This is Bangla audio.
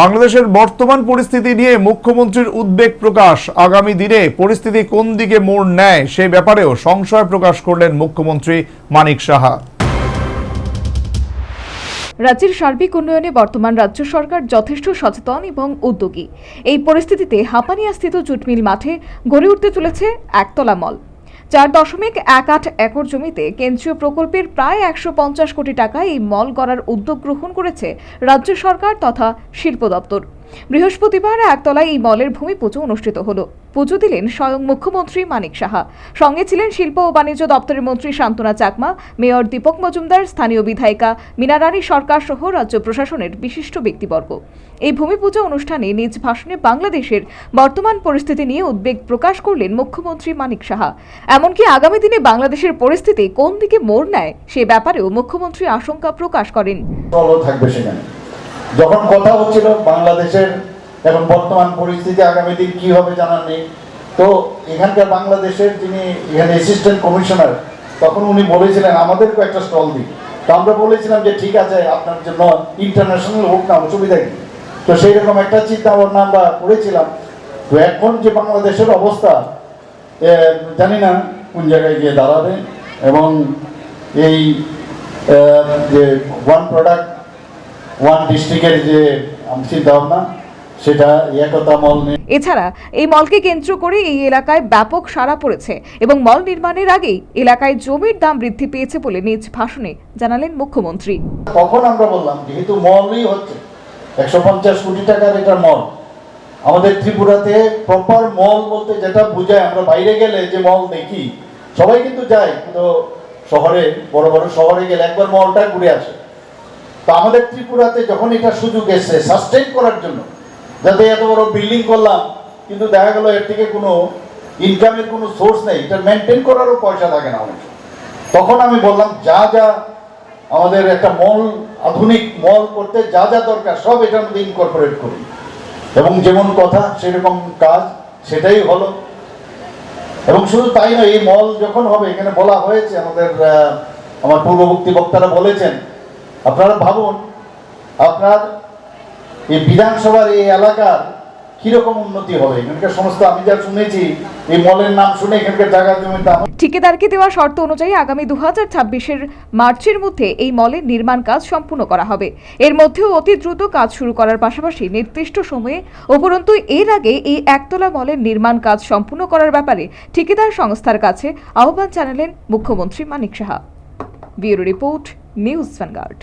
বাংলাদেশের বর্তমান পরিস্থিতি নিয়ে মুখ্যমন্ত্রীর উদ্বেগ প্রকাশ। আগামী দিনে পরিস্থিতি কোন দিকে মোড় নেয় সে ব্যাপারেও সংশয় প্রকাশ করলেন মুখ্যমন্ত্রী মানিক সাহা। রাজ্যের সার্বিক উন্নয়নে বর্তমান রাজ্য সরকার যথেষ্ট সচেতন এবং উদ্যোগী। এই পরিস্থিতিতে হাপানিয়াস্থিত জুটমিল মাঠে গড়ে উঠতে চলেছে একতলা মল। চার দশমিক এক আট একর জমিতে কেন্দ্রীয় প্রকল্পের প্রায় একশো পঞ্চাশ কোটি টাকা এই মল গড়ার উদ্যোগ গ্রহণ করেছে রাজ্য সরকার তথা শিল্প দপ্তর। বৃহস্পতিবার একতলায় এই মলের ভূমি পুজো অনুষ্ঠিত হলো। পুজো দিলেন স্বয়ং মুখ্যমন্ত্রী মানিক সাহা। সঙ্গে ছিলেন শিল্প ও বাণিজ্য দপ্তরের মন্ত্রী শান্তনা চাকমা, মেয়র দীপক মজুমদার, স্থানীয় বিধায়িকা মিনারানী সরকার সহ রাজ্য প্রশাসনের বিশিষ্ট ব্যক্তিবর্গ। এই ভূমি পূজা অনুষ্ঠানে নিজ ভাষণে বাংলাদেশের বর্তমান পরিস্থিতি নিয়ে উদ্বেগ প্রকাশ করলেন মুখ্যমন্ত্রী মানিক সাহা। এমনকি আগামী দিনে বাংলাদেশের পরিস্থিতি কোন দিকে মোড় নেয় সে ব্যাপারেও মুখ্যমন্ত্রী আশঙ্কা প্রকাশ করেন। যখন কথা হচ্ছিল বাংলাদেশের এখন বর্তমান পরিস্থিতি, আগামী দিন কি হবে জানার নেই। তো এখানকার বাংলাদেশের যিনি এখানে অ্যাসিস্ট্যান্ট কমিশনার তখন উনি বলেছিলেন আমাদেরকে একটা স্টল দিন। তো আমরা বলেছিলাম যে, ঠিক আছে, আপনার জন্য ইন্টারন্যাশনাল হোক না, অসুবিধা কি? তো সেই রকম একটা চিন্তা ভাবনা আমরা করেছিলাম। তো এখন যে বাংলাদেশের অবস্থা জানি না কোন জায়গায় গিয়ে দাঁড়াবে এবং এই যে ওয়ান প্রোডাক্ট ওয়ান ডিস্ট্রিক্টের যে চিন্তা ভাবনা সেটা একতা মল এছাড়া এই মলকে কেন্দ্র করে এই এলাকায় ব্যাপক সাড়া পড়েছে এবং মল নির্মাণের আগেই এলাকায় জমির দাম বৃদ্ধি পেয়েছে বলে নিজ ভাষণে জানালেন মুখ্যমন্ত্রী। তখন আমরা বললাম যেহেতু মলই হচ্ছে একশো পঞ্চাশ কোটি টাকার এটা মল আমাদের ত্রিপুরাতে প্রপার মল বলতে যেটা বোঝায় আমরা বাইরে গেলে যে মল দেখি সবাই কিন্তু যায় কিন্তু শহরে বড় বড় শহরে গেলে একবার মলটা ঘুরে আসে। তো আমাদের ত্রিপুরাতে যখন এটা সুযোগ এসছে সাস্টেন করার জন্য, যাতে এত বড় বিল্ডিং করলাম, কিন্তু দেখা গেল এর থেকে কোনো ইনকামের কোনো সোর্স নেই, এটা মেনটেন করারও পয়সা থাকে না অনেক তখন আমি বললাম, যা যা আমাদের একটা মল আধুনিক মল করতে যা যা দরকার, সব এটার মধ্যে ইনকর্পোরেট করি। এবং যেমন কথা, সেরকম কাজ, সেটাই হলো। এবং শুধু তাই নয়, এই মল যখন হবে, এখানে বলা হয়েছে, আমাদের আমার পূর্ববর্তী বক্তারা বলেছেন আপনারা ভাবুন, আপনার এই বিধানসভার এই এলাকার কীরকম উন্নতি হবে? এখানকার সমস্ত, আমি যা শুনেছি, এই মলের নাম শুনে এখানকার জায়গা জমির ঠিকাদারকে দেওয়া শর্ত অনুযায়ী আগামী দু হাজার ছাব্বিশের মার্চের মধ্যে এই মলের নির্মাণ কাজ সম্পূর্ণ করা হবে। এর মধ্যেও অতি দ্রুত কাজ শুরু করার পাশাপাশি নির্দিষ্ট সময়ে, উপরন্তু এর আগে এই একতলা মলের নির্মাণ কাজ সম্পূর্ণ করার ব্যাপারে ঠিকাদার সংস্থার কাছে আহ্বান জানালেন মুখ্যমন্ত্রী Manik Saha. Bureau report, news Vanguard.